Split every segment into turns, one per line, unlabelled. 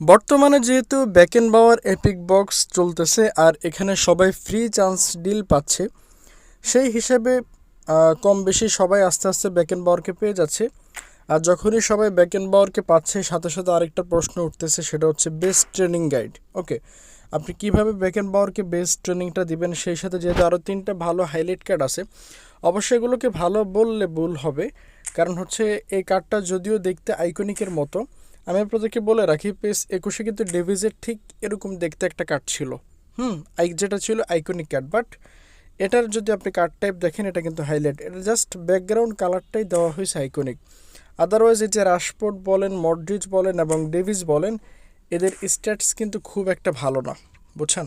বর্তমানে যেহেতু backend বাওয়ার epic box চলতেছে আর এখানে সবাই ফ্রি চান্স ডিল পাচ্ছে, সেই হিসেবে কম বেশি সবাই আস্তে আস্তে ব্যাকেন বাওয়ারকে পেয়ে যাচ্ছে। আর যখনই সবাই ব্যাকেন বাওয়ারকে পাচ্ছে, সাথে সাথে আরেকটা প্রশ্ন উঠতেছে, সেটা হচ্ছে বেস্ট ট্রেনিং গাইড ওকে আপনি কীভাবে ব্যাকেন বাওয়ারকে বেস্ট ট্রেনিংটা দিবেন? সেই সাথে যেহেতু আরও তিনটা ভালো হাইলাইট কার্ড আছে, অবশ্যই এগুলোকে ভালো বললে ভুল হবে। কারণ হচ্ছে, এই কার্ডটা যদিও দেখতে আইকনিকের মতো আমি আপনাদেরকে বলে রাখি, পেস একুশে কিন্তু ডেভিজের ঠিক এরকম দেখতে একটা কার্ড ছিল। হুম আই যেটা ছিল আইকনিক কার্ড বাট এটার যদি আপনি কার্ড টাইপ দেখেন, এটা কিন্তু হাইলাইট এটা জাস্ট ব্যাকগ্রাউন্ড কালারটাই দেওয়া হয়েছে আইকনিক আদারওয়াইজ এই যে রাশপোর্ট বলেন মডরিচ বলেন এবং ডেভিস বলেন, এদের স্ট্যাটস কিন্তু খুব একটা ভালো না, বুঝছেন?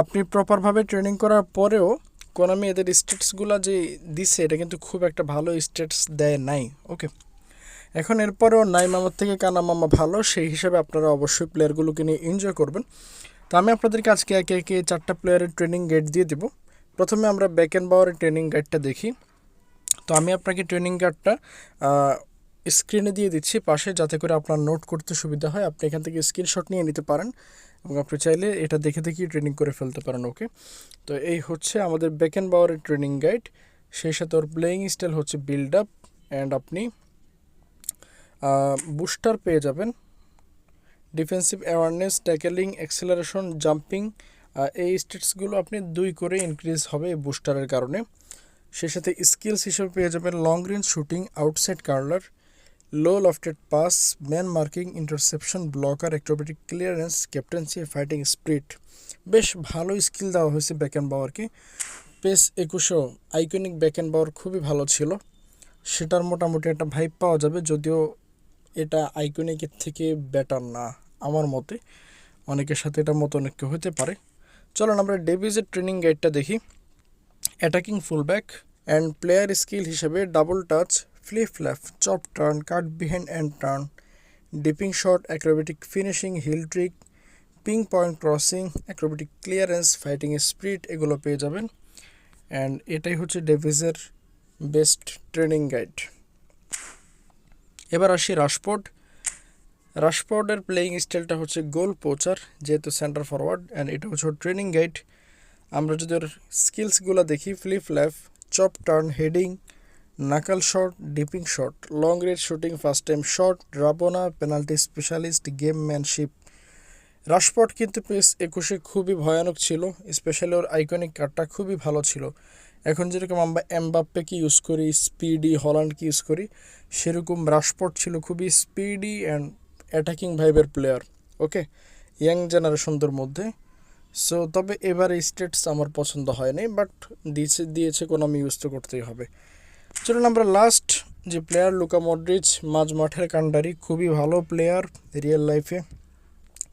আপনি প্রপারভাবে ট্রেনিং করার পরেও কোনামি এদের স্ট্যাটসগুলো যে দিছে, এটা কিন্তু খুব একটা ভালো স্ট্যাটস দেয় নাই ওকে এখন এরপরেও নাই মামার থেকে কানা মামা ভালো, সেই হিসাবে আপনারা অবশ্যই প্লেয়ারগুলোকে নিয়ে এনজয় করবেন। তো আমি আপনাদেরকে আজকে একে একে চারটা প্লেয়ারের ট্রেনিং গাইড দিয়ে দেবো। প্রথমে আমরা ব্যাক অ্যান্ড বাওয়ারের ট্রেনিং গাইডটা দেখি। তো আমি আপনাকে ট্রেনিং গাইডটা স্ক্রিনে দিয়ে দিচ্ছি পাশে, যাতে করে আপনার নোট করতে সুবিধা হয়। আপনি এখান থেকে স্ক্রিনশট নিয়ে নিতে পারেন এবং আপনি চাইলে এটা দেখে দেখেই ট্রেনিং করে ফেলতে পারেন ওকে তো এই হচ্ছে আমাদের ব্যাক অ্যান্ড বাওয়ারের ট্রেনিং গাইড সেই সাথে ওর প্লেয়িং স্টাইল হচ্ছে বিল্ড আপ অ্যান্ড আপনি বুস্টার পেয়ে যাবেন। Defensive awareness tackling acceleration jumping এই স্টেটসগুলো আপনি দুই করে ইনক্রিজ হবে এই বুস্টারের কারণে। সেই সাথে স্কিলস হিসেবে পেয়ে যাবেন long range shooting outside curler low lofted pass man marking interception blocker acrobatic clearance captaincy fighting spirit বেশ ভালো স্কিল দেওয়া হয়েছে ব্যাকেন বাওয়ারকে পেস একুশেও আইকনিক ব্যাকেন বাওয়ার খুবই ভালো ছিল। সেটার মোটামুটি একটা ভাইব পাওয়া যাবে, যদিও এটা আইকনিকের থেকে বেটার না, আমার মতে। অনেকের সাথে এটা মতো অনেক হতে পারে। চলুন আমরা ডেভিজের ট্রেনিং গাইডটা দেখি। Attacking fullback and player skill হিসেবে double touch flip flap chop turn cut behind and turn dipping shot acrobatic finishing heel trick pinpoint crossing acrobatic clearance fighting spirit এগুলো পেয়ে যাবেন। অ্যান্ড এটাই হচ্ছে ডেভিজের বেস্ট ট্রেনিং গাইড এবার আসি রাশপোর্ট রাশপোর্টের playing স্টাইলটা হচ্ছে গোল পোচার যেহেতু সেন্টার ফরওয়ার্ড অ্যান্ড এটা হচ্ছে ট্রেনিং গাইড আমরা যদি ওর স্কিলসগুলো দেখি flip flap chop turn heading নাকাল shot dipping shot long range shooting first time shot ড্রাবোনা penalty specialist gamesmanship রাশপট কিন্তু পেস একুশে খুবই ভয়ানক ছিল স্পেশালি ওর আইকনিক কার্ডটা খুবই ভালো ছিল। এখন যেরকম আমরা এমবাপ্পেকে ইউজ করি স্পিডি হল্যান্ডকে ইউজ করি, সেরকম রাশপট ছিল খুবই স্পিডি অ্যান্ড অ্যাটাকিং ভাইবের প্লেয়ার ওকে ইয়াং জেনারেশনদের মধ্যে। সো তবে এবারে স্টেটস আমার পছন্দ হয়নি বাট দিয়েছে দিয়েছে কোনো আমি ইউজ তো করতেই হবে। চলুন আমরা লাস্ট যে প্লেয়ার লুকা মডরিচ মাঝ মাঠের কান্ডারি খুবই ভালো প্লেয়ার রিয়েল লাইফে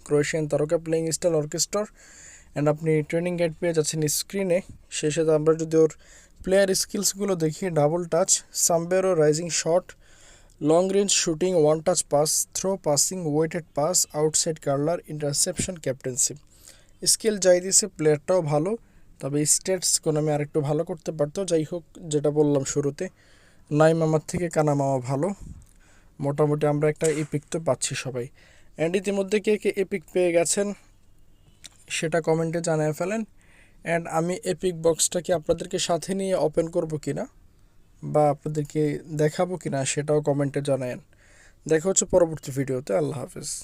ক্রোয়েশিয়ান তারকা প্লেইং স্টাইল অর্কেস্ট্রার অ্যান্ড আপনি ট্রেনিং গাইড পেয়ে যাচ্ছেন স্ক্রিনে সেই সাথে আমরা যদি ওর প্লেয়ার স্কিলসগুলো দেখি double touch সাম্বেরো rising shot long range shooting one touch pass through passing weighted pass outside curler interception captaincy skill যাই দিয়েছে প্লেয়ারটাও ভালো, তবে স্টেটস আমি আরেকটু ভালো করতে পারতো যাই হোক, যেটা বললাম শুরুতে নাই মামার থেকে কানা মামা ভালো। মোটামুটি আমরা একটা ইপিক তো পাচ্ছি সবাই। অ্যান্ড ইতিমধ্যে কে কে এপিক পেয়ে গেছেন? সেটা কমেন্টে জানিয়ে ফেলেন। অ্যান্ড আমি এপিক বক্সটাকে আপনাদেরকে সাথে নিয়ে ওপেন করব কিনা? বা আপনাদেরকে দেখাবো কিনা সেটাও কমেন্টে জানায়েন। দেখা হচ্ছে পরবর্তী ভিডিওতে আল্লাহ হাফেজ।